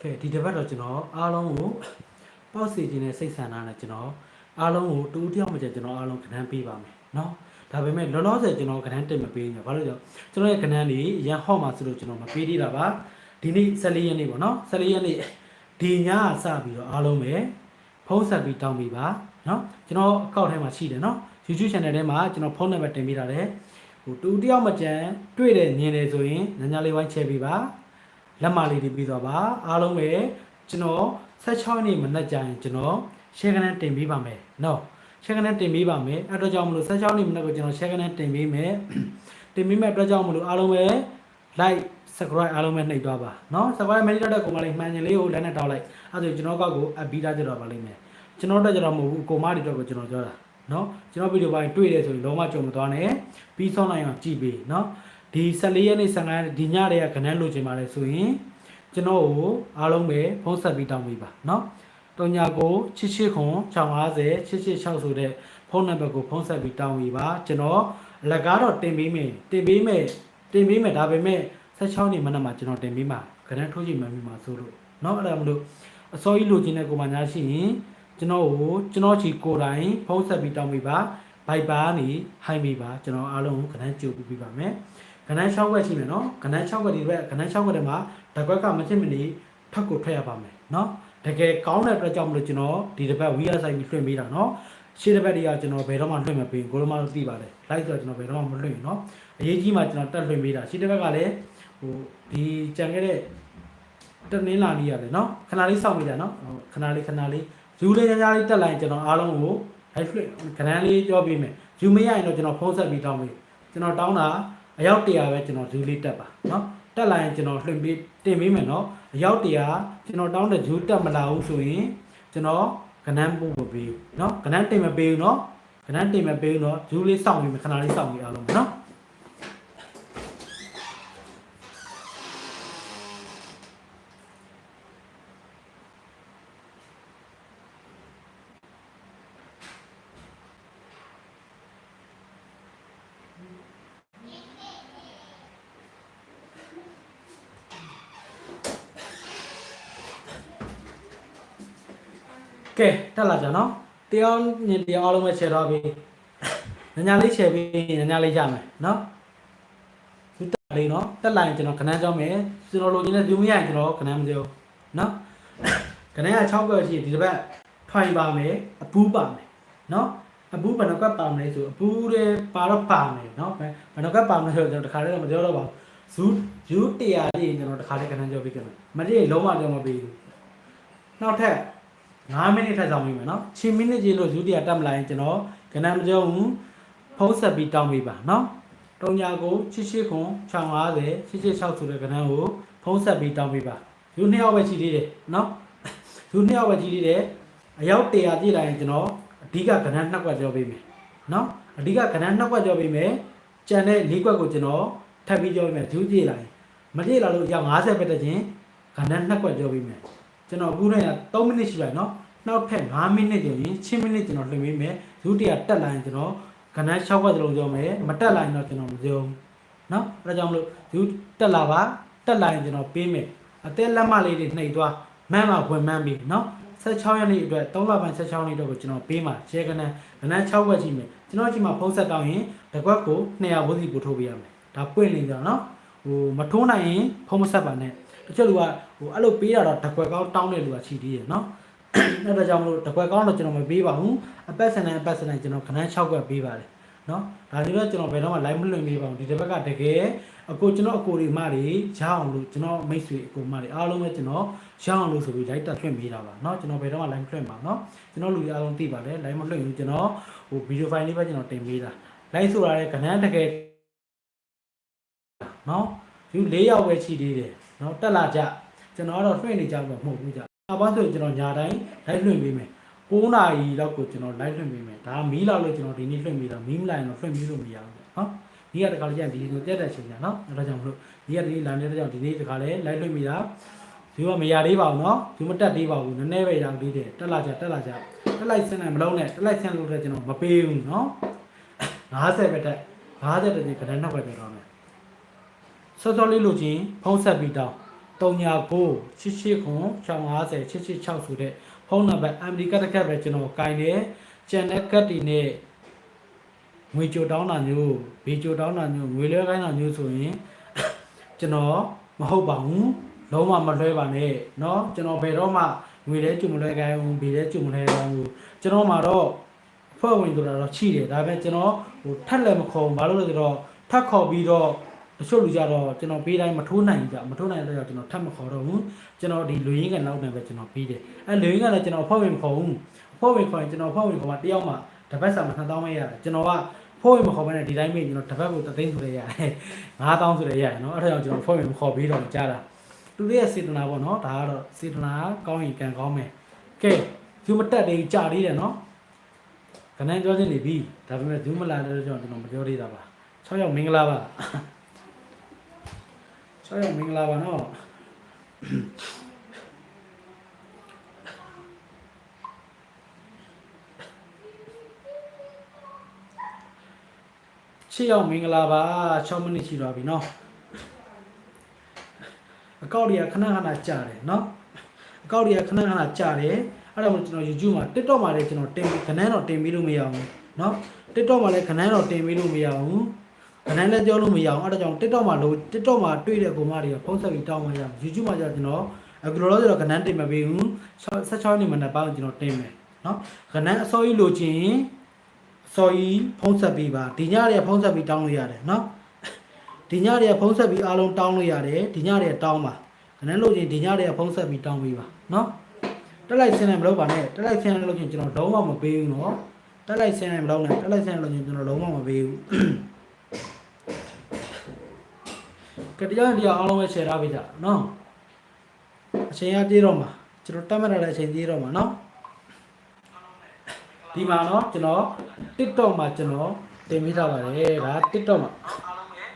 ကဲဒီတစ်ပတ်တော့ကျွန်တော်အားလုံးကိုပေါ့စီခြင်းနဲ့စိတ်ဆန္ဒနဲ့ကျွန်တော်အားလုံးကိုတူတူတယောက်မှကျကျွန်တော်အားလုံးခဏန်းပေးပါမယ်เนาะဒါပေမဲ့လောလောဆယ်ကျွန်တော်ခဏန်းတက်မပေးဘူး။ဘာလို့လဲဆိုတော့ကျွန်တော်ရဲ့ခဏန်းတွေအရန်ဟော့မှာဆိုလို့ကျွန်တော်မပေးသေးတာပါဒီနေ့14ရက်နေ့ပေါ့နော်14ရက်နေ့ဒီညကစပြီးတော့အားလုံးပဲဖုန်းဆက်ပြီးတောင်းပေးပါเนาะကျွန်တော်အကောင့်ထဲမှာရှိတယ်เนาะ YouTube channel ထဲမှာကျွန်တော်ဖုန်းနံပါတ်တင်ပေးထားတယ်ဟိုတူတယောက်မကြမ်းတွေ့တယ်မြင်တယ်ဆိုရင်ညညာလေးဝိုင်းချဲပေးပါ လက်မလေးတွေပြီးတော့ပါအားလုံးပဲကျွန်တော်16နှစ်မနက်ကြရင်ကျွန်တော် share ကနေတင်ပေးပါမယ်နော် share ကနေတင်ပေးပါမယ်အဲ့တော့ကြောင့်မလို့16နှစ်မနက်ကိုကျွန်တော် share ကနေတင်ပေးမယ်တင်ပေးမဲ့အတွက်ကြောင့်မလို့အားလုံးပဲ like subscribe အားလုံးပဲနှိပ်သွားပါနော် subscribe မလုပ်တဲ့ကောင်မလေးမှန်ချင်လေးကိုလက်နဲ့တောက်လိုက်အဲ့ဒါဆိုကျွန်တော်ကောက်ကိုအပ်ပြီးသားကြတော့ပါလိမ့်မယ်ကျွန်တော်တက်ကြတော့မဟုတ်ဘူးကိုမတွေတော့ကိုကျွန်တော်ပြောတာနော်ကျွန်တော်ဗီဒီယိုပိုင်းတွေ့တယ်ဆိုရင်လုံးဝကြုံမသွားနဲ့ပြီးဆုံးနိုင်အောင်ကြည့်ပေးနော် ဒီ14ရက်နေ့15ရက်နေ့ဒီညတည်းကခဏန်းလိုချင်ပါလေဆိုရင်ကျွန်တော်ကိုအားလုံးပဲဖုန်းဆက်ပြီးတောင်းပေးပါเนาะတုံညာကိုချစ်ချစ်ခွန်650ချစ်ချစ်6ဆိုတဲ့ဖုန်းနံပါတ်ကိုဖုန်းဆက်ပြီးတောင်းပေးပါကျွန်တော်အလကားတော့တင်ပေးမယ်တင်ပေးမယ်တင်ပေးမယ်ဒါပေမဲ့16နေ့မနက်မှာကျွန်တော်တင်ပေးမှာခဏန်းထိုးချိန်မှမိမှာဆိုလို့เนาะအဲ့ဒါမလို့အစောကြီးလိုချင်တဲ့ကိုမညာရှိရင်ကျွန်တော်ကိုကျွန်တော်ချီကိုယ်တိုင်ဖုန်းဆက်ပြီးတောင်းပေးပါဘိုက်ပါနေဟိုင်းပေးပါကျွန်တော်အားလုံးကိုခဏန်းကြိုပြီးပါမယ် ကဏ္ဍ6ခွက်ရှိမယ်နော်ကဏ္ဍ6ခွက်ဒီဘက်ကဏ္ဍ6ခွက်ထဲမှာဓာတ်ခွက်ကမဖြစ်မနေဖက်ကိုထွက်ရပါမယ်နော်တကယ်ကောင်းတဲ့အတွက်ကြောင့်မလို့ကျွန်တော်ဒီတစ်ပတ်ဝီရဆိုင်ပြီးလွှင့်ပေးတာနော်ရှေ့တစ်ပတ်တွေကကျွန်တော်ဘယ်တော့မှလွှင့်မပေးဘူးကိုလိုမတို့သိပါတယ်လိုက်ဆိုတော့ကျွန်တော်ဘယ်တော့မှမလွှင့်ဘူးနော်အရေးကြီးမှကျွန်တော်တက်လွှင့်ပေးတာရှေ့တစ်ပတ်ကလည်းဟိုဒီကြံခဲ့တဲ့တနင်္လာနေ့ရတယ်နော်ခဏလေးစောင့်မိတာနော်ခဏလေးခဏလေးယူလေးညာညာလေးတက်လိုက်ကျွန်တော်အားလုံးကိုလိုက်လွှင့်ခဏလေးပြောပေးမယ်ယူမရရင်တော့ကျွန်တော်ဖုန်းဆက်ပြီးတောင်းပေးကျွန်တော်တောင်းတာ အယောက်100ပဲကျွန်တော်ဇူးလေးတက်ပါနော်တက်လာရင်ကျွန်တော်လွှင့်ပေးတင်ပေးမယ်နော်အယောက်100ကျွန်တော်တောင်းတဲ့ဇူးတက်မလာဘူးဆိုရင်ကျွန်တော်ကနန်းပို့မပေးဘူးနော်ကနန်းတင်မပေးဘူးနော်ကနန်းတင်မပေးဘူးနော်ဇူးလေးစောင့်နေမယ်ခဏလေးစောင့်နေအောင်လို့နော် ကဲတက်လာကြနော်တရားမြင်တရားအားလုံးပဲ share တော့ပြီညညာလေး share ပြီးညညာလေးရမယ်နော်ဒီတက်လေးနော်တက်လာရင်ကျွန်တော်ခဏကြောင်းမယ်ကျွန်တော်လိုချင်တဲ့ဒီမရရင်ကျွန်တော်ခဏမကြောင်းနော်ခဏက6ကွက်ရှိဒီတစ်ပတ်ထိုင်ပါမယ်အပူးပါမယ်နော်အပူးဘဏ္ဍကပါမယ်ဆိုအပူးတဲ့ပါတော့ပါမယ်နော်ဘဏ္ဍကပါမယ်ဆိုတော့ကျွန်တော်တခါတည်းတော့မပြောတော့ပါဘူးဇူးဇူး100လေးကျွန်တော်တခါတည်းခဏကြောင်းပြီးကြမယ်မတည့်လုံးဝကြောင်းမပြီးဘူးနောက်ထပ် 5မိနစ်ထပ်ဆောင်ပေးမယ်နော်6မိနစ်ကြီးလို့ဒုတိယတက်မလာရင်ကျွန်တော်ကဏ္ဍမကြုံဘူးဖုံးဆက်ပြီးတောင်းပေးပါနော်တုံညာကို88ခွန်650 886ဆိုတဲ့ကဏ္ဍကိုဖုံးဆက်ပြီးတောင်းပေးပါယူနှစ်ယောက်ပဲရှိသေးတယ်နော်ယူနှစ်ယောက်ပဲရှိသေးတယ်အယောက်100ပြည့်လာရင်ကျွန်တော်အဓိကကဏ္ဍနှစ်ခွက်ကြောပေးမယ်နော်အဓိကကဏ္ဍနှစ်ခွက်ကြောပေးမယ်ကြံတဲ့၄ခွက်ကိုကျွန်တော်ထပ်ပြီးကြောပေးမယ်ယူပြည့်လာရင်မပြည့်လာလို့အယောက်50ပဲတက်ခြင်းကဏ္ဍနှစ်ခွက်ကြောပေးမယ်ကျွန်တော်အခုနဲ့3မိနစ်ရှိပါနော် နောက်ထပ်5မိနစ်ကျော်ရင်6မိနစ်ကျွန်တော်လွှင့်ပေးမယ်ဒုတိယတက်လာရင်ကျွန်တော်ကဏ္ဍ6ခွက်တလုံးကြောမယ်မတက်လာရင်တော့ကျွန်တော်မပြောဘူးเนาะအဲဒါကြောင့်မလို့ဒုတက်လာပါတက်လာရင်ကျွန်တော်ပေးမယ်အသက်လက်မလေးတွေနှိပ်သွားမန်းမှာဝင်မှန်းပြီเนาะ16ရက်နေ့အတွက်3လပိုင်း16ရက်နေ့တော့ကိုကျွန်တော်ပေးမှာရှယ်ကဏ္ဍကဏ္ဍ6ခွက်ရှိမယ်ကျွန်တော်ဒီမှာဖုန်းဆက်တောင်းရင်တစ်ခွက်ကို200ဘုစီပို့ထိုးပေးရမယ်ဒါပွင့်နေကြတော့เนาะဟိုမထိုးနိုင်ရင်ဖုန်းမဆက်ပါနဲ့ တချို့လူကဟိုအဲ့လိုပေးတာတော့တကွက်ကောင်းတောင်းတဲ့လူကချီသေးတယ်နော် အဲ့ဒါကြောင့်မလို့တကွက်ကောင်းတော့ကျွန်တော်မပေးပါဘူးအပတ်စံတိုင်းအပတ်စံတိုင်းကျွန်တော်ခဏန်း6ကွက်ပေးပါတယ်နော်ဒါလေးတော့ကျွန်တော်ဘယ်တော့မှ live မလွှင့်ပေးပါဘူးဒီတစ်ဘက်ကတကယ်အကိုကျွန်တော်အကိုတွေမတွေရအောင်လို့ကျွန်တော်မိတ်ဆွေအကိုမတွေအားလုံးပဲကျွန်တော်ရအောင်လို့ဆိုပြီး live တက်လွှင့်ပေးတာပါနော်ကျွန်တော်ဘယ်တော့မှ live လွှင့်ပါနော်ကျွန်တော်လူတွေအားလုံးသိပါတယ် live မလွှင့်ဘူးကျွန်တော်ဟို video file လေးပဲကျွန်တော်တင်ပေးတာ live ဆိုတာလည်းခဏန်းတကယ်နော် view ၄ယောက်ပဲချီသေးတယ်နော်တက်လာကြကျွန်တော်ကတော့လွှင့်နေကြမှာမဟုတ်ဘူးကြ အပါဆိုရင်ကျွန်တော်ညာတိုင်း live လွှင့်ပေးမယ်9နာရီလောက်ကိုကျွန်တော် live လွှင့်ပေးမယ်ဒါမီးလောက်လို့ကျွန်တော်ဒီနေ့လွှင့်ပေးတာမီးမလိုက်ရင်တော့လွှင့်ပေးလို့မရဘူးနော်ဒီကတခါလေးကျရင်ဒီလိုတက်တဲ့ချိန်ညာနော်အဲဒါကြောင့်မလို့ဒီကဒီနေ့လာနေတဲ့ကြောင့်ဒီနေ့တခါလေး live လွှင့်ပေးတာဒီကမရသေးပါဘူးနော်ဒီမတက်သေးပါဘူးနည်းနည်းပဲရောက်သေးတယ်တက်လာကြတက်လာကြတက်လိုက်စင်းနိုင်မလုံးနဲ့တက်လိုက်ဆင်းလို့လည်းကျွန်တော်မပေးဘူးနော်50ပဲတက်50တက်ဒီကဏ္ဍနောက်ပဲပြောတော့မယ်စောစောလေးလို့ချင်းဖုံးဆက်ပြီးတောင်း 39 88ခွန်650 886ဆိုတဲ့ဖုန်းနံပါတ်အမေရိကတစ်ခက်ပဲကျွန်တော်ကင်တယ်ကျန်တဲ့ကတ်တီနဲ့ငွေကြိုတောင်းတာမျိုးဘေးကြိုတောင်းတာမျိုးငွေလွှဲခိုင်းတာမျိုးဆိုရင် ကျွန်တော်မဟုတ်ပါဘူးလုံးဝမလွှဲပါနဲ့เนาะကျွန်တော်ဘယ်တော့မှငွေလဲจุ่มမလွှဲခိုင်းဘူးဘေးလဲจุ่มမလွှဲခိုင်းဘူးကျွန်တော်မှာတော့ဖွဲ့ဝင်ဆိုတာတော့ချိတယ်ဒါပေမဲ့ကျွန်တော်ဟိုထက်လည်းမခေါ်ဘူးဘာလို့လဲဆိုတော့ထက်ခေါ်ပြီးတော့ တချို့လူကြတော့ကျွန်တော်ပေးတိုင်းမထိုးနိုင်ကြမထိုးနိုင်တဲ့အတွက်ကျွန်တော်ထပ်မခေါ်တော့ဘူးကျွန်တော်ဒီလူရင်းကနောက်နေပဲကျွန်တော်ပေးတယ်အဲလူရင်းကလည်းကျွန်တော်အဖွဲ့ဝင်မခေါ်ဘူးအဖွဲ့ဝင်ခေါ်ရင်ကျွန်တော်အဖွဲ့ဝင်ခေါ်မှတယောက်မှတပတ်စာမှ2000ပဲရတယ်ကျွန်တော်ကဖွဲ့ဝင်မခေါ်ဘဲနဲ့ဒီတိုင်းပဲကျွန်တော်တပတ်ကိုတသိန်းဆိုလဲရတယ်9000ဆိုလဲရတယ်နော်အဲ့ဒါကြောင့်ကျွန်တော်ဖွဲ့ဝင်မခေါ်ပြီးတော့ကြားတာသူတို့ရဲ့စေတနာပေါ့နော်ဒါကတော့စေတနာကောင်းရင်ကံကောင်းမယ်ကဲသူမတက်သေးကြာသေးတယ်နော်ခဏပြောချင်းနေပြီဒါပေမဲ့သူမလာတဲ့ကြောင့်ကျွန်တော်မပြောသေးတာပါ6ရောက်မင်္ဂလာပါ ဆောက်ရမင်္ဂလာပါနော်ချစ်ရောက်မင်္ဂလာပါ6မိနစ်ရှိသွားပြီနော်အကောက်တွေကခဏခဏကြာတယ်နော်အကောက်တွေကခဏခဏကြာတယ်အဲ့ဒါမှကျွန်တော် YouTube မှာ TikTok မှာလည်းကျွန်တော်တင်ခဏတော့တင်ပြီးလို့မရအောင်နော် TikTok မှာလည်းခဏတော့တင်ပြီးလို့မရအောင် ဗနန်းလည်းပြောလို့မရအောင်အဲ့ဒါကြောင့် TikTok မှာလို့ TikTok မှာတွေ့တဲ့ပုံမှန်တွေကဖုန်းဆက်ပြီးတောင်းမှရ YouTube မှာကျတော့ကျွန်တော်အခုလောလောဆယ်တော့ကဏ္ဍတင်မပေးဘူး16နှစ်မှနှစ်ပေါင်းကျွန်တော်တင်မယ်နော်ကဏ္ဍအစောကြီးလိုချင်အစောကြီးဖုန်းဆက်ပြီးပါဒီညတွေကဖုန်းဆက်ပြီးတောင်းလို့ရတယ်နော်ဒီညတွေကဖုန်းဆက်ပြီးအားလုံးတောင်းလို့ရတယ်ဒီညတွေကတောင်းပါကဏ္ဍလိုချင်ဒီညတွေကဖုန်းဆက်ပြီးတောင်းပေးပါနော်တက်လိုက်ဆင်းတယ်မလုပ်ပါနဲ့တက်လိုက်ဆင်းတယ်လို့ချင်ကျွန်တော်လုံးဝမပေးဘူးနော်တက်လိုက်ဆင်းတယ်မလုပ်နဲ့တက်လိုက်ဆင်းတယ်လို့ချင်ကျွန်တော်လုံးဝမပေးဘူး ကတရားရင်တရားအားလုံးပဲ share ထားပေးကြနော်အချိန်ရပြေတော့မှာကျွန်တော်တတ်မှတ်ရတဲ့အချိန်ပြေတော့မှာနော်ဒီမှာနော်ကျွန်တော် TikTok မှာကျွန်တော်တင်ပေးထားပါတယ်ဒါ TikTok မှာ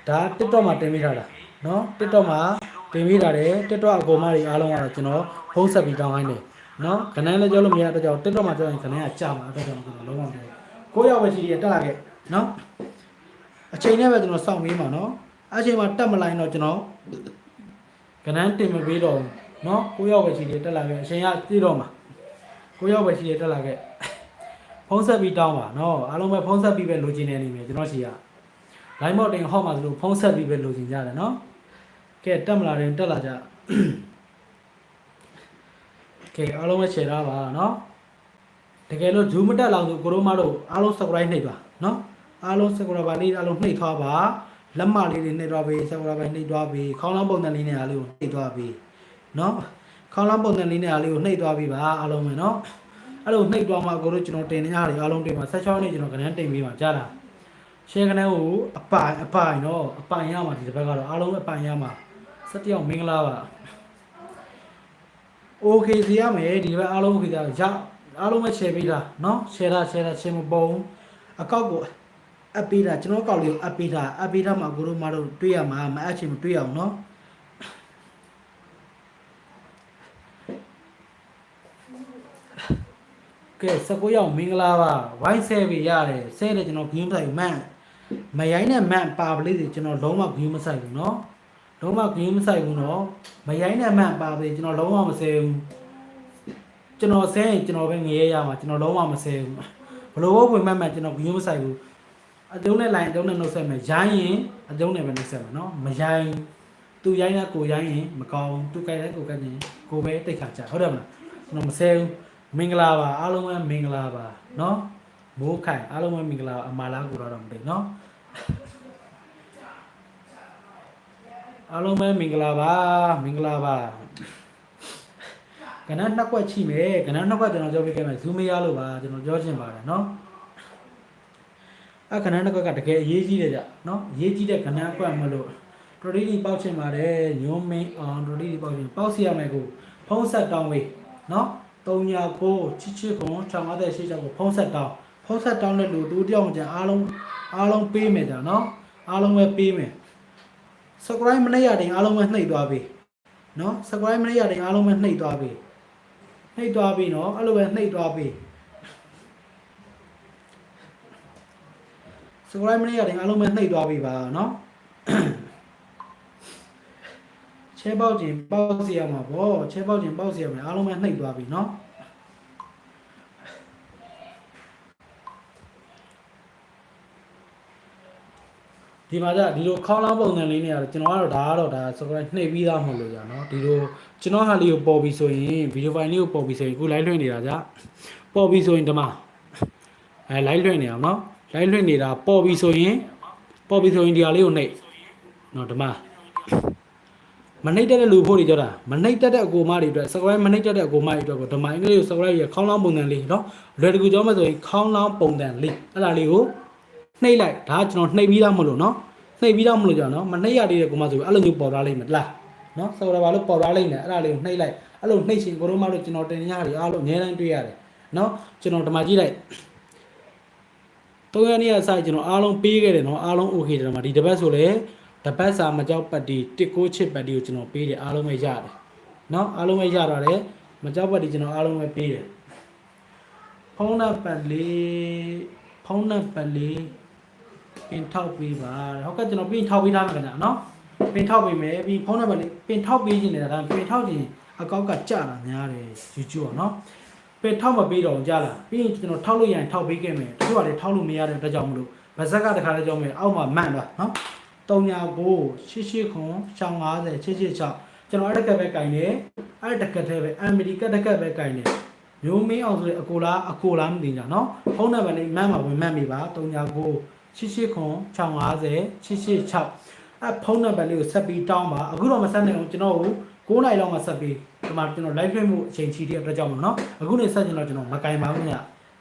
ဒါ TikTok မှာတင်ပေးထားတာနော် TikTok မှာတင်ပေးထားတယ် TikTok အကုန်မတွေအားလုံးကတော့ကျွန်တော်ဖုန်းဆက်ပြီးတောင်းခိုင်းတယ်နော်ခဏလေးကြောက်လို့မရတော့ကြောက် TikTok မှာကြောက်ရင်ခဏကကြာမှာတော့ကြောက်လို့လုံးဝမဖြစ်ဘူးကိုရောက်ပဲရှိရတက်လာခဲ့နော်အချိန်နဲ့ပဲကျွန်တော်စောင့်နေမှာနော် အချိန်မှာတက်မလိုက်တော့ကျွန်တော်ခဏတင်မပေးတော့ဘူးเนาะကိုရောက်ပဲရှိသေးတယ်တက်လာခဲ့အချိန်ကပြည့်တော့မှာကိုရောက်ပဲရှိသေးတယ်တက်လာခဲ့ ဖုန်းဆက်ပြီးတောင်းပါနော်အားလုံးပဲဖုန်းဆက်ပြီးပဲလိုချင်နေနေမယ်ကျွန်တော်ရှိရ line mode တင်ဟောက်မှာဆိုလို့ဖုန်းဆက်ပြီးပဲလိုချင်ကြတယ်နော်ကဲတက်မလာရင်တက်လာကြကဲအားလုံးပဲ share ထားပါနော်တကယ်လို့ zoom မတက်လောက်ဆိုကိုရိုမတို့အားလုံး subscribe နှိပ်ပါနော်အားလုံး subscribe လေးအားလုံးနှိပ်ထားပါ လက်မလေးတွေနှိပ်ထားပြီ subscribe နှိပ်ထားပြီခေါင်းလောင်းပုံစံလေးနဲ့အားလေးကိုနှိပ်ထားပြီနော်ခေါင်းလောင်းပုံစံလေးနဲ့အားလေးကိုနှိပ်ထားပြီပါအားလုံးပဲနော် အဲ့လိုနှိပ်သွားမှကိုတို့ကျွန်တော်တင်နေရတယ်အားလုံးတင်ပါ16နှစ်ကျွန်တော်ကဏ္ဍတင်ပြီးမှကြားတာရှယ်ကဏ္ဍကိုအပိုင်အပိုင်တော့အပိုင်ရမှာဒီတစ်ပတ်ကတော့အားလုံးအပိုင်ရမှာ17ယောက်မင်္ဂလာပါโอเคစီရမယ်ဒီဘက်အားလုံးโอเคကြရအားလုံးပဲ share ပေးတာเนาะ share တာ share တာ share မပုံအကောက်ကို အပ်ပေးတာကျွန်တော်ကောက်လေးကိုအပ်ပေးတာအပ်ပေးတာမှအကိုတို့မတို့တွေ့ရမှာမအပ်ချင်မတွေ့ရအောင်နော်ကဲ19ရောက်မင်္ဂလာပါဝိုင်းဆဲပြီရတယ်ဆဲတယ်ကျွန်တော်ဂရင်းဆိုင်မန့်မရိုင်းနဲ့မန့်ပါပလေးတွေကျွန်တော်လုံးဝဂရင်းမဆိုင်ဘူးနော်လုံးဝဂရင်းမဆိုင်ဘူးနော်မရိုင်းနဲ့မန့်ပါပလေးကျွန်တော်လုံးဝမဆဲဘူးကျွန်တော်ဆဲရင်ကျွန်တော်ပဲငရဲရမှာကျွန်တော်လုံးဝမဆဲဘူးဘလို့ဘုံမှန်မှန်ကျွန်တော်ဂရင်းမဆိုင်ဘူး အတုံးနဲ့လိုင်းအတုံးနဲ့နှုတ်ဆက်မယ်ရိုင်းရင်အတုံးနဲ့ပဲနှုတ်ဆက်မယ်เนาะမရိုင်းသူရိုင်းတဲ့ကိုရိုင်းရင်မကောင်းသူကြိုက်တဲ့ကိုကတ်ရင်ကိုပဲတိတ်ခါကြဟုတ်တယ်မလားကျွန်တော်မဆဲဘူး မင်္ဂလာပါအားလုံးပဲမင်္ဂလာပါเนาะမိုးခိုင်အားလုံးပဲမင်္ဂလာပါအမာလားကိုတော့မသိเนาะအားလုံးပဲမင်္ဂလာပါမင်္ဂလာပါကနန်းနှစ်ခွက်ချိမယ်ကနန်းနှစ်ခွက်ကျွန်တော်ပြောပြခဲ့မယ်ဇူးမရလို့ပါကျွန်တော်ပြောချင်ပါတယ်เนาะ အဲခဏနှုတ်ကတကယ်အရေးကြီးတယ်ကြနော်အရေးကြီးတဲ့ခဏကွက်မလို့ဒရိုဒီဒီပေါက်ချင်ပါတယ်ညုံမင်းအောင်ဒရိုဒီဒီပေါက်ချင်ပေါက်စီရမယ်ကိုဖုံးဆက်တောင်းဝေးနော်၃ညာကိုချစ်ချစ်ခွန်658ချက်ကိုဖုံးဆက်တောင်းဖုံးဆက်တောင်းတဲ့လူတူတယောက်ကြအားလုံးအားလုံးပေးမယ်ကြနော်အားလုံးပဲပေးမယ် subscribe မနေ့ရတဲ့အားလုံးပဲနှိပ်သွားပြီနော် subscribe မနေ့ရတဲ့အားလုံးပဲနှိပ်သွားပြီနှိပ်သွားပြီနော်အဲ့လိုပဲနှိပ်သွားပြီ subscribe မနေ့ရတင်အားလုံးပဲနှိပ်သွားပြီပါနော်ချ ချဲပေါက်ခြင်းပေါက်စီရမှာပေါ့ချဲပေါက်ခြင်းပေါက်စီရမယ်အားလုံးပဲနှိပ်သွားပြီเนาะဒီမှာじゃဒီလိုခေါင်းလောင်းပုံစံလေးနေရတယ်ကျွန်တော်ကတော့ဒါကတော့ဒါ subscribe နှိပ်ပြီးသားမဟုတ်လို့ကြာเนาะဒီလိုကျွန်တော်ဟာလေးကိုပေါ်ပြီးဆိုရင်ဗီဒီယိုဖိုင်လေးကိုပေါ်ပြီးဆိုရင်ခု live လွှင့်နေတာじゃပေါ်ပြီးဆိုရင်ဒီမှာအဲ live လွှင့်နေအောင်เนาะ လိုက်လွှင့်နေတာပေါ်ပြီဆိုရင်ပေါ်ပြီဆိုရင်ဒီဟာလေးကိုနှိပ်နော်ဓမ္မမနှိပ်တတ်တဲ့လူဖို့နေကြတာမနှိပ်တတ်တဲ့အကိုမတွေအတွက် subscribe မနှိပ်တတ်တဲ့အကိုမတွေအတွက်ကိုဓမ္မအင်္ဂလိပ်ကို subscribe ရခေါင်းလောင်းပုံစံလေးနော်လွယ်တကူကြောမှဆိုရင်ခေါင်းလောင်းပုံစံလေးအဲ့ဒါလေးကိုနှိပ်လိုက်ဒါကကျွန်တော်နှိပ်ပြီးသားမလို့နော်နှိပ်ပြီးသားမလို့ကြတော့မနှိပ်ရသေးတဲ့ကိုမဆိုအဲ့လိုမျိုးပေါ်လာလိမ့်မယ်လားနော် subscribe လို့ပေါ်လာလိမ့်မယ်အဲ့ဒါလေးကိုနှိပ်လိုက်အဲ့လိုနှိပ်ရှင်ကိုတို့မှတို့ကျွန်တော်တင်ရတွေအားလုံးအများတိုင်းတွေ့ရတယ်နော်ကျွန်တော်ဓမ္မကြည့်လိုက် ၃ရက်နေ့ကစကျွန်တော်အားလုံးပေးခဲ့တယ်နော်အားလုံး okay တယ်မှာဒီတပတ်ဆိုလဲတပတ်စာမကြောက်ပတ်တီ19ချစ်ပတ်တီကိုကျွန်တော်ပေးတယ်အားလုံးပဲရတယ်နော်အားလုံးပဲရတော့တယ်မကြောက်ပတ်တီကျွန်တော်အားလုံးပဲပေးတယ်ဖုန်းနံပါတ်လေးဖုန်းနံပါတ်လေးပင်ထောက်ပေးပါဟုတ်ကဲ့ကျွန်တော်ပင်ထောက်ပေးထားမှာခင်ဗျာနော်ပင်ထောက်ပေးမယ်ပြီးဖုန်းနံပါတ်လေးပင်ထောက်ပေးခြင်းနဲ့ဒါပင်ထောက်ခြင်းအကောက်ကကြတာများတယ် YouTube နော် ပဲထောက်မပေးတော့ကြလားပြီးရင်ကျွန်တော်ထောက်လို့ရရင်ထောက်ပေးခဲ့မယ်တချို့ကလည်းထောက်လို့မရတဲ့အတွက်ကြောင့်မလို့ဗဇက်ကတခါလည်းကြောင့်မယ်အောက်မှာမန့်သွားနော်39 689 650 686ကျွန်တော်အဲ့တက်ကက်ပဲကင်တယ်အဲ့တက်ကက်သေးပဲအမေရိကတက်ကက်ပဲကင်တယ်မျိုးမင်းအောင်ဆိုရင်အကိုလားအကိုလားမသိကြနော်ဖုန်းနံပါတ်လေးမန့်ပါဝင်မန့်မိပါ39 689 650 686အဲ့ဖုန်းနံပါတ်လေးကိုဆက်ပြီးတောင်းပါအခုတော့မဆက်နိုင်အောင်ကျွန်တော်ကို 9နိုင်လောက်မှဆက်ပြီးဒီမှာကျွန်တော် live လွှင့်မှုအချိန်ချီတဲ့အတွက်ကြောင့်မလို့နော်အခုနေဆက်ကျွန်တော်ကျွန်တော်မကင်ပါဘူးည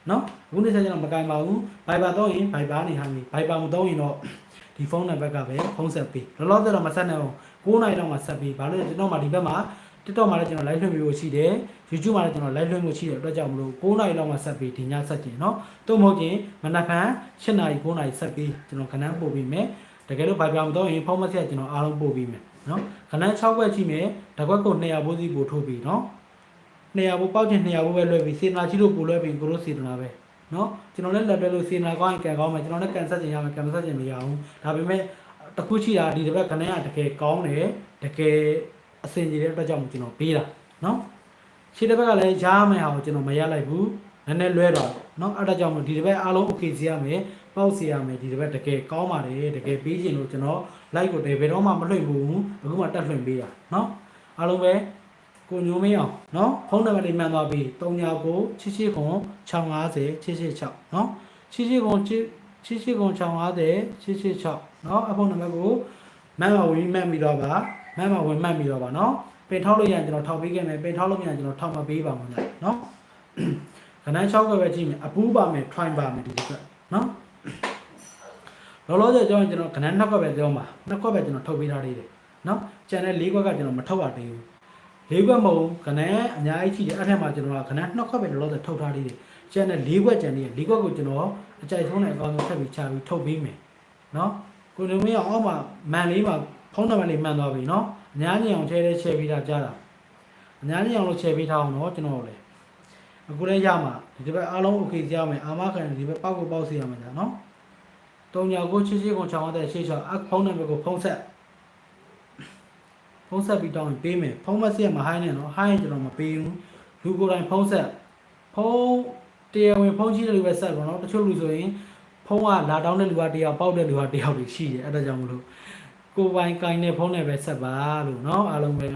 နော်အခုနေဆက်ကျွန်တော်မကင်ပါဘူး Viber တော့ရင် Viber နေဟာမီ Viber မတော့ရင်တော့ ဒီဖုန်းနံပါတ်ကပဲဖုန်းဆက်ပေးလောလောဆယ်တော့မဆက်နိုင်အောင်9နိုင်တော့မှဆက်ပေးဘာလို့လဲကျွန်တော်မှဒီဘက်မှာ TikTok မှာလည်းကျွန်တော် live လွှင့်လို့ရှိတယ် YouTube မှာလည်းကျွန်တော် live လွှင့်လို့ရှိတဲ့အတွက်ကြောင့်မလို့9နိုင်တော့မှဆက်ပေးဒီညဆက်ကျင်เนาะသို့မဟုတ်ရင်မနက်ဖြန်7နိုင်9နိုင်ဆက်ပေးကျွန်တော်ခဏပို့ပေးမယ်တကယ်လို့ဗိုက်ပြောင်တော့ရင်ဖုန်းမဆက်ကျွန်တော်အားလုံးပို့ပေးမယ် เนาะခဏ6ခွက်ရှိမယ်တကွက်ကို200ဘိုးစီပို့ထိုးပြီးเนาะ200ဘိုးပေါက်ချင်း200ဘိုးပဲလွှဲပြီးစေနာချီလို့ပို့လွှဲပြီးကိုတို့စေနာပဲ နော်ကျွန်တော်လည်းလက်တွဲလို့စေနာကောင်းရင်ကန်ကောင်းမယ်ကျွန်တော်လည်းကန်ဆက်ချင်ရမယ်ကန်မဆက်ချင်မရဘူးဒါပေမဲ့တစ်ခုရှိတာဒီတစ်ပတ်ခဏကတကယ်ကောင်းတယ်တကယ်အဆင်ပြေတဲ့အတွက်ကြောင့်ကျွန်တော်ပေးတာနော်ရှေ့တစ်ပတ်ကလည်းရားမယ်ဟာကိုကျွန်တော်မရလိုက်ဘူးနည်းနည်းလွဲတော့နော်အဲ့ဒါကြောင့်မို့ဒီတစ်ပတ်အားလုံး okay စီရမယ် ပေါက်စီရမယ်ဒီတစ်ပတ်တကယ်ကောင်းပါတယ်တကယ်ပေးခြင်းလို့ကျွန်တော် like ကိုတကယ်ဘယ်တော့မှမလွှင့်ဘူးအခုမှတက်လွှင့်ပေးတာနော်အားလုံးပဲကိုညိုမင်းအောင်နော်ဖုန်းနံပါတ်လေးမှန်သွားပြီ39 88ခွန်650 886နော်88ခွန်88ခွန်650 886နော်အဖုန်းနံပါတ်ကိုမှန်ပါဝင်မှတ်ပြီးတော့ပါမှန်ပါဝင်မှတ်ပြီးတော့ပါနော်ပင်ထောက်လို့ရရင်ကျွန်တော်ထောက်ပေးခဲ့မယ်ပင်ထောက်လို့မရရင်ကျွန်တော်ထောက်မပေးပါဘူးညနော်ခဏ6ခွဲပဲကြည့်မယ်အပူးပါမယ် try ပါမယ်ဒီတစ်ခါနော် လောလောဆယ်ကြောင်းကျွန်တော်ခဏနှစ်ခွက်ပဲကြောင်းပါနှစ်ခွက်ပဲကျွန်တော်ထုတ်ပေးထားသေးတယ်နော်ကျန်တဲ့၄ခွက်ကကျွန်တော်မထုတ်ရသေးဘူးလေးခွက်မဟုတ်ခဏအများကြီးရှိတယ်အဲ့ထက်မှာကျွန်တော်ကခဏနှစ်ခွက်ပဲလောလောဆယ်ထုတ်ထားသေးတယ်ကျန်တဲ့လေးခွက်ကျန်သေးတယ်လေးခွက်ကိုကျွန်တော်အကြိုက်ဆုံးတဲ့အကောင်းဆုံးထပ်ပြီးချပြီးထုတ်ပေးမယ်နော်ကိုနေမင်းအောင်မှာမန်လေးမှာဖုန်းနံပါတ်လေးမှန်သွားပြီနော်အများကြီးအောင်ချဲတဲ့ချဲပေးတာကြားတာအများကြီးအောင်လို့ချဲပေးထားအောင်နော်ကျွန်တော်လည်းအခုလည်းရမှာဒီဘက်အားလုံး okay ရမယ်အာမခံဒီဘက်ပောက်ကိုပောက်စီရမှာကြာနော် တုံညာကိုချစ်ချစ်ကိုချောင်းတဲ့ရှေ့ချောင်းအဖုန်းနံပါတ်ကိုဖုန်းဆက်ဖုန်းဆက်ပြီးတောင်းရင်ပေးမယ်ဖုန်းမဆက်မဟိုင်းနဲ့နော်ဟိုင်းရင်ကျွန်တော်မပေးဘူးလူကိုယ်တိုင်ဖုန်းဆက်ဖုန်းတရားဝင်ဖုန်းရှိတဲ့လူပဲဆက်ပါနော်တချို့လူဆိုရင်ဖုန်းကလာတောင်းတဲ့လူကတရားပေါက်တဲ့လူကတရားတွေရှိတယ်အဲ့ဒါကြောင့်မလို့ကိုယ်ပိုင်ကင်တဲ့ဖုန်းနဲ့ပဲဆက်ပါလို့နော်အားလုံးပဲ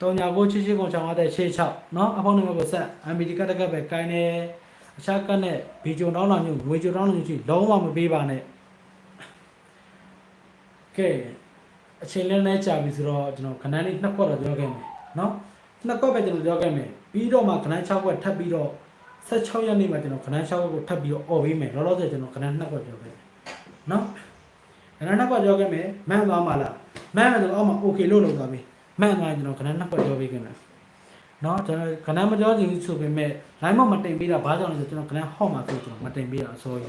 တောင်ညာကိုချစ်ချစ်ကုန်ချောင်းရတဲ့ရှေ့6နော်အဖုန်းနံပါတ်ကိုဆက် MBD ကတက်ကပဲကင်နေ အခြားကတ်နဲ့ဘေဂျုံတောင်းလာမျိုးငွေဂျုံတောင်းလာမျိုးရှိလုံးဝမပေးပါနဲ့ကဲအချိန်လည်းနဲ့ကြာပြီဆိုတော့ကျွန်တော်ခဏလေးနှစ်ခွက်တော့ပြောခဲ့မယ်နော်နှစ်ခွက်ပဲကျွန်တော်ပြောခဲ့မယ်ပြီးတော့မှခဏ6ခွက်ထပ်ပြီးတော့16ရက်နေ့မှာကျွန်တော်ခဏ6ခွက်ကိုထပ်ပြီးတော့អော်ပေးမယ်လောလောဆယ်ကျွန်တော်ခဏနှစ်ခွက်ပြောခဲ့မယ်နော်ခဏနှစ်ခွက်ပြောခဲ့မယ်မှန်သွားမှာလားမှန်တယ်ဆိုတော့အောက်မှာ okay လို့လုပ်သွားပြီမှန်သွားရင်ကျွန်တော်ခဏနှစ်ခွက်ပြောပေးခဲ့မယ် နော်ကျွန်တော်ခဏမပြောစီဆိုပေမဲ့ line မမတင်ပေးတာဘာကြောင့်လဲဆိုကျွန်တော်ခဏဟောက်မှာဆိုကျွန်တော်မတင်ပေးတာအစိုးရ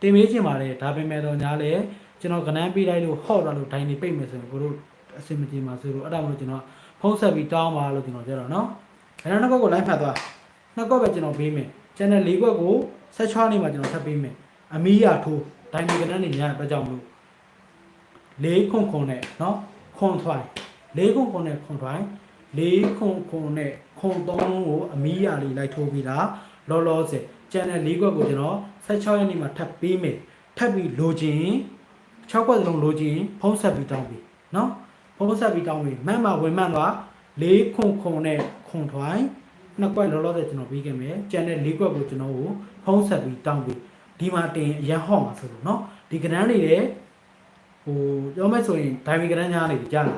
တင်ပေးချင်ပါတယ်ဒါပေမဲ့တော့ညာလေကျွန်တော်ခဏပေးလိုက်လို့ဟော့တာလို့ဒိုင်းနေပိတ်မယ်ဆိုရင်ကိုတို့အဆင်မပြေပါဆိုလို့အဲ့ဒါမျိုးကျွန်တော်ဖုံးဆက်ပြီးတောင်းပါလို့ကျွန်တော်ပြောတော့နော်အဲ့တော့နှစ်ကောက်ကို line ဖတ်သွားနှစ်ကောက်ပဲကျွန်တော်ပေးမယ် channel ၄ကောက်ကိုဆက်ချွားနေမှာကျွန်တော်ထပ်ပေးမယ်အမီးရထိုးဒိုင်းနေကနန်းနေညာအတွက်ကြောင့်မလို့၄ခွန်ခွန်နဲ့နော်ခွန်ထွိုင်း၄ခွန်ခွန်နဲ့ခွန်ထွိုင်း ၄ခုခုနဲ့ခွန်သုံးလုံးကိုအမီးရလေးလိုက်ထိုးပြီးတာလောလောဆယ်ကျန်တဲ့၄ခွက်ကိုကျွန်တော်16ရက်နေ့မှာထပ်ပေးမယ်ထပ်ပြီးလိုချင်6ခွက်စလုံးလိုချင်ဖုံးဆက်ပြီးတောင်းပြီနော်ဖုံးဆက်ပြီးတောင်းပြီမန့်မှာဝင်မှန်သွား၄ခုခုနဲ့ခွန်တိုင်းနှစ်ခွက်လောလောဆယ်ကျွန်တော်ပြီးခဲ့မယ်ကျန်တဲ့၄ခွက်ကိုကျွန်တော်ကိုဖုံးဆက်ပြီးတောင်းပြီဒီမှာတင်အရန်ဟော့မှာဆိုလို့နော်ဒီကဏ္ဍလေးတွေဟိုပြောမယ်ဆိုရင်ဒိုင်မီကဏ္ဍညားလေးကြားလာ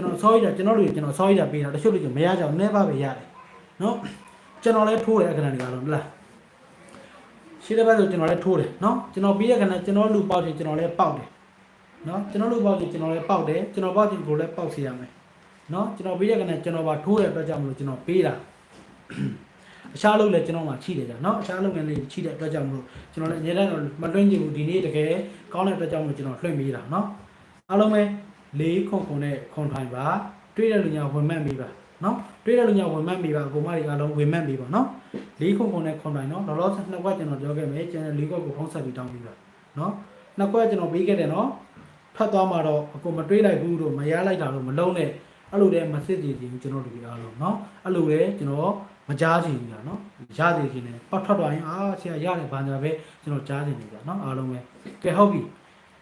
ကျွန်တော်ဆောရတာကျွန်တော်တို့ကျွန်တော်ဆောရတာပေးတာတချို့လူကျွန်မရကြအောင်နည်းပါးပဲရတယ်နော်ကျွန်တော်လည်းထိုးတယ်အခဏတွေကတော့မလားရှိတဲ့ဘက်ဆိုကျွန်တော်လည်းထိုးတယ်နော်ကျွန်တော်ပြီးတဲ့ခဏကျွန်တော်လူပေါက်ချင်ကျွန်တော်လည်းပေါက်တယ်နော်ကျွန်တော်လူပေါက်ချင်ကျွန်တော်လည်းပေါက်တယ်ကျွန်တော်ပေါက်ချင်ကိုလည်းပေါက်စီရမယ်နော်ကျွန်တော်ပြီးတဲ့ခဏကျွန်တော်ပါထိုးတဲ့အတွက်ကြောင့်မလို့ကျွန်တော်ပေးတာအခြားလုပ်လည်းကျွန်တော်မှချိတယ်ကြာနော်အခြားလုပ်ငန်းလေးချိတဲ့အတွက်ကြောင့်မလို့ကျွန်တော်လည်းအများနဲ့မလွှင့်ကြည့်ဘူးဒီနေ့တကယ်ကောင်းတဲ့အတွက်ကြောင့်မလို့ကျွန်တော်လွှင့်ပေးတာနော်အားလုံးပဲ လေးခွန်ခွန်နဲ့ခွန်ထိုင်ပါတွေးတဲ့လူညာဝင်မှတ်ပေးပါနော်တွေးတဲ့လူညာဝင်မှတ်ပေးပါကိုမတွေအားလုံးဝင်မှတ်ပေးပါနော်လေးခွန်ခွန်နဲ့ခွန်ထိုင်နော်လောလောဆယ်နှစ်ခွက်ကျွန်တော်ပြောခဲ့မယ်ကျန်တဲ့လေးခွက်ကိုဖုံးဆက်ပြီးတောင်းပေးပါနော်နှစ်ခွက်ကျွန်တော်ပေးခဲ့တယ်နော်ဖတ်သွားမှာတော့အကုန်မတွေးလိုက်ဘူးလို့မရလိုက်တာလို့မလုံးနဲ့အဲ့လိုတည်းမစစ်ကြည့်ကြည့်ကျွန်တော်တို့ဒီအားလုံးနော်အဲ့လိုလေကျွန်တော်မကြားချင်ဘူးကြာနော်ရသေးခင်နဲ့ပတ်ထွက်သွားရင်အာဆရာရတယ်ဘာညာပဲကျွန်တော်ကြားချင်နေကြနော်အားလုံးပဲကဲဟုတ်ပြီ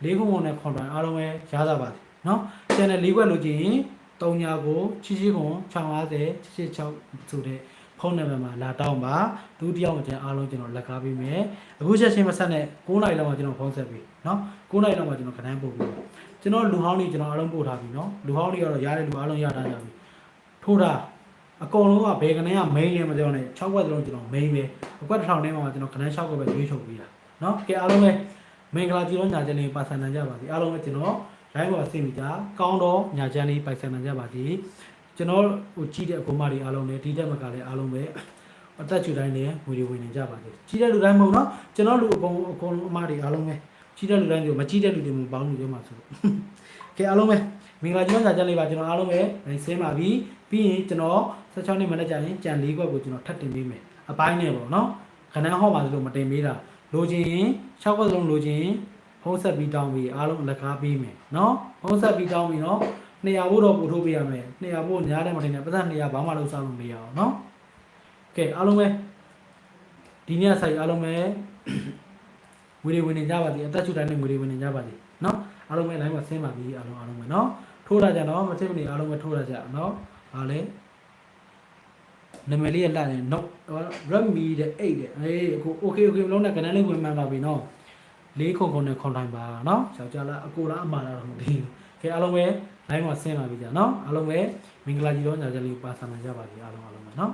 လေးခုပုံနဲ့ခွန်တိုင်းအားလုံးပဲရတာပါစေ နော်ကျန်တဲ့၄ခွက်လိုချင်ရင်၃ညာကိုချီချီခွန်650 686ဆိုတဲ့ဖုန်းနံပါတ်မှာလာတောင်းပါဒုတိယအောင်ကျွန်တော်အားလုံးကျွန်တော်လက်ကားပေးမယ်အခုချက်ချင်းမဆက်နဲ့9နိုင်လောက်မှကျွန်တော်ဖုန်းဆက်ပြီနော်9နိုင်လောက်မှကျွန်တော်ခဏန်းပို့ပြီးကျွန်တော်လူဟောင်းတွေကျွန်တော်အားလုံးပို့ထားပြီနော်လူဟောင်းတွေကတော့ရတဲ့လူအားလုံးရထားကြပြီထို့တာအကုန်လုံးကဘယ်ကနေက main လဲမပြောနဲ့6ခွက်သလုံးကျွန်တော် main ပဲအခွက်တစ်ထောင်ထဲမှာကျွန်တော်ခဏန်း6ခွက်ပဲရွေးချုပ်ပေးတာနော်ကဲအားလုံးပဲမင်္ဂလာကြည်လုံးညာကြလေးပါဆန်တန်ကြပါစီအားလုံးပဲကျွန်တော် right ပေါ်ဆေးမိတာကောင်းတော့ညာချမ်းလေးပိုက်ဆံနိုင်ကြပါသည်ကျွန်တော်ဟိုကြည့်တဲ့အကူမတွေအားလုံးလည်းဒီတက်မကလည်းအားလုံးပဲအသက်ချူတိုင်းလည်းငွေတွေဝင်နေကြပါသည်ကြည့်တဲ့လူတိုင်းမဟုတ်နော်ကျွန်တော်လူအကုန်အကုန်အမတွေအားလုံးပဲကြည့်တဲ့လူတိုင်းတွေမကြည့်တဲ့လူတွေမပေါင်းလူတွေမှာဆိုတော့ကဲအားလုံးပဲမင်္ဂလာကျွန်တော်ညာချမ်းလေးပါကျွန်တော်အားလုံးပဲဆင်းပါပြီပြီးရင်ကျွန်တော်16နှစ်မနေ့ကျရင်ကြံ၄ခွက်ကိုကျွန်တော်ထပ်တင်ပေးမယ်အပိုင်းနဲ့ပေါ့နော်ခဏဟောပါလို့မတင်ပေးတာလိုချင်ရင်6ခွက်စလုံးလိုချင် ဖုံးဆက်ပြီးတောင်းပြီးအားလုံးလက်ကားပေးမယ်နော်ဖုံးဆက်ပြီးတောင်းပြီးနော်200ဘို့တော့ပို့ထုတ်ပေးရမယ်200ဘို့ညားတယ်မတင်နဲ့ပတ်သက်200ဘာမှလုပ်စားလို့မရအောင်နော်ကဲအားလုံးပဲဒီနေ့ဆိုင်အားလုံးပဲငွေတွေဝင်နေကြပါသည်အသက်ချူတိုင်းနဲ့ငွေတွေဝင်နေကြပါသည်နော်အားလုံးပဲ line မှာဆင်းပါပြီအားလုံးအားလုံးပဲနော်ထိုးတာကြတော့မသိမနေအားလုံးပဲထိုးတာကြနော်ဟာလေနာမည်လေးရလာတယ် no redmi တဲ့8တဲ့အေးအခု okay okay လုံးနဲ့ကဏ္ဍလေးဝင်မှန်ပါပြီနော် လေးခုံခုံနဲ့ခွန်တိုင်းပါနော်ယောက်ျားလားအကိုလားအမလားတော့မသိဘူးခဲအားလုံးပဲ line မှာဆင်းပါပြီကြာနော်အားလုံးပဲမင်္ဂလာကြီးတော့ညာကြလေးပါဆန်နိုင်ကြပါပြီအားလုံးအားလုံးပဲနော်